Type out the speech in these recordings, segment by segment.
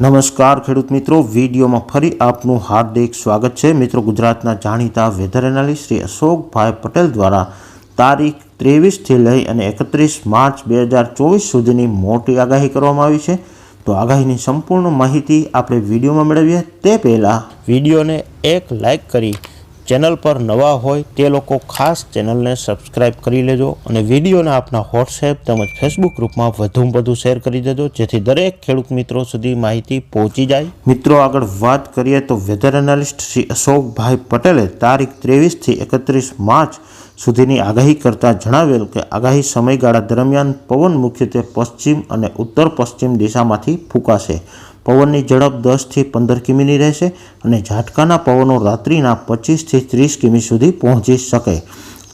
નમસ્કાર ખેડૂત મિત્રો, વિડીયોમાં ફરી આપનું હાર્દિક સ્વાગત છે. મિત્રો, ગુજરાતના જાણીતા વેધર એનાલિસ્ટ શ્રી અશોકભાઈ પટેલ દ્વારા તારીખ ત્રેવીસથી લઈ અને એકત્રીસ માર્ચ બે હજાર ચોવીસ સુધીની મોટી આગાહી કરવામાં આવી છે. તો આગાહીની સંપૂર્ણ માહિતી આપણે વિડીયોમાં મેળવીએ. તે પહેલાં વિડીયોને એક લાઈક કરી ચેનલ પર નવા હોય તે લોકો ખાસ ચેનલને સબસ્ક્રાઇબ કરી લેજો અને વિડીયોને આપના વોટ્સએપ તેમજ ફેસબુક ગ્રુપમાં વધુમાં વધુ શેર કરી દેજો, જેથી દરેક ખેડૂત મિત્રો સુધી માહિતી પહોંચી જાય. મિત્રો, આગળ વાત કરીએ તો વેધર એનાલિસ્ટ શ્રી અશોકભાઈ પટેલે તારીખ ત્રેવીસથી એકત્રીસ માર્ચ સુધીની આગાહી કરતાં જણાવેલ કે આગાહી સમયગાળા દરમિયાન પવન મુખ્યત્વે પશ્ચિમ અને ઉત્તર પશ્ચિમ દિશામાંથી ફૂંકાશે. પવનની ઝડપ દસથી પંદર કિમીની રહેશે અને ઝાટકાના પવનો રાત્રિના પચીસથી ત્રીસ કિમી સુધી પહોંચી શકે.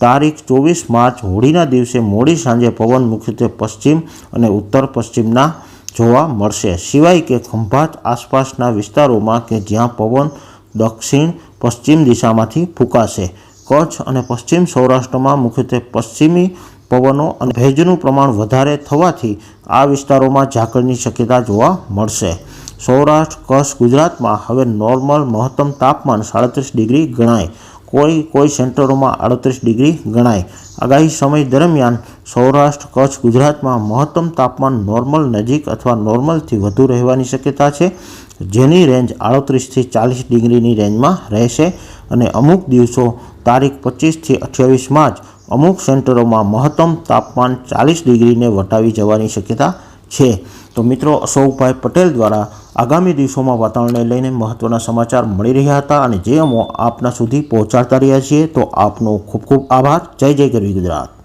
તારીખ ચોવીસ માર્ચ હોળીના દિવસે મોડી સાંજે પવન મુખ્યત્વે પશ્ચિમ અને ઉત્તર પશ્ચિમના જોવા મળશે. સિવાય કે ખંભાત આસપાસના વિસ્તારોમાં કે જ્યાં પવન દક્ષિણ પશ્ચિમ દિશામાંથી ફૂંકાશે. કચ્છ અને પશ્ચિમ સૌરાષ્ટ્રમાં મુખ્યત્વે પશ્ચિમી પવનો અને ભેજનું પ્રમાણ વધારે થવાથી આ વિસ્તારોમાં ઝાકળની શક્યતા જોવા મળશે. સૌરાષ્ટ્ર, કચ્છ, ગુજરાતમાં હવે નોર્મલ મહત્તમ તાપમાન સાડત્રીસ ડિગ્રી ગણાય. કોઈ કોઈ સેન્ટરોમાં આડત્રીસ ડિગ્રી ગણાય. આગાહી સમય દરમિયાન સૌરાષ્ટ્ર, કચ્છ, ગુજરાતમાં મહત્તમ તાપમાન નોર્મલ નજીક અથવા નોર્મલથી વધુ રહેવાની શક્યતા છે, જેની રેન્જ આડત્રીસથી ચાલીસ ડિગ્રીની રેન્જમાં રહેશે અને અમુક દિવસો તારીખ પચીસથી અઠ્યાવીસ માર્ચ અમુક સેન્ટરોમાં મહત્તમ તાપમાન ચાલીસ ડિગ્રીને વટાવી જવાની શક્યતા છે. તો મિત્રો, અશોકભાઈ પટેલ દ્વારા આગામી દિવસોમાં વાતાવરણને લઈને મહત્ત્વના સમાચાર મળી રહ્યા હતા અને જે અમો આપના સુધી પહોંચાડતા રહ્યા છીએ, તો આપનો ખૂબ ખૂબ આભાર. જય જય ગરવી ગુજરાત.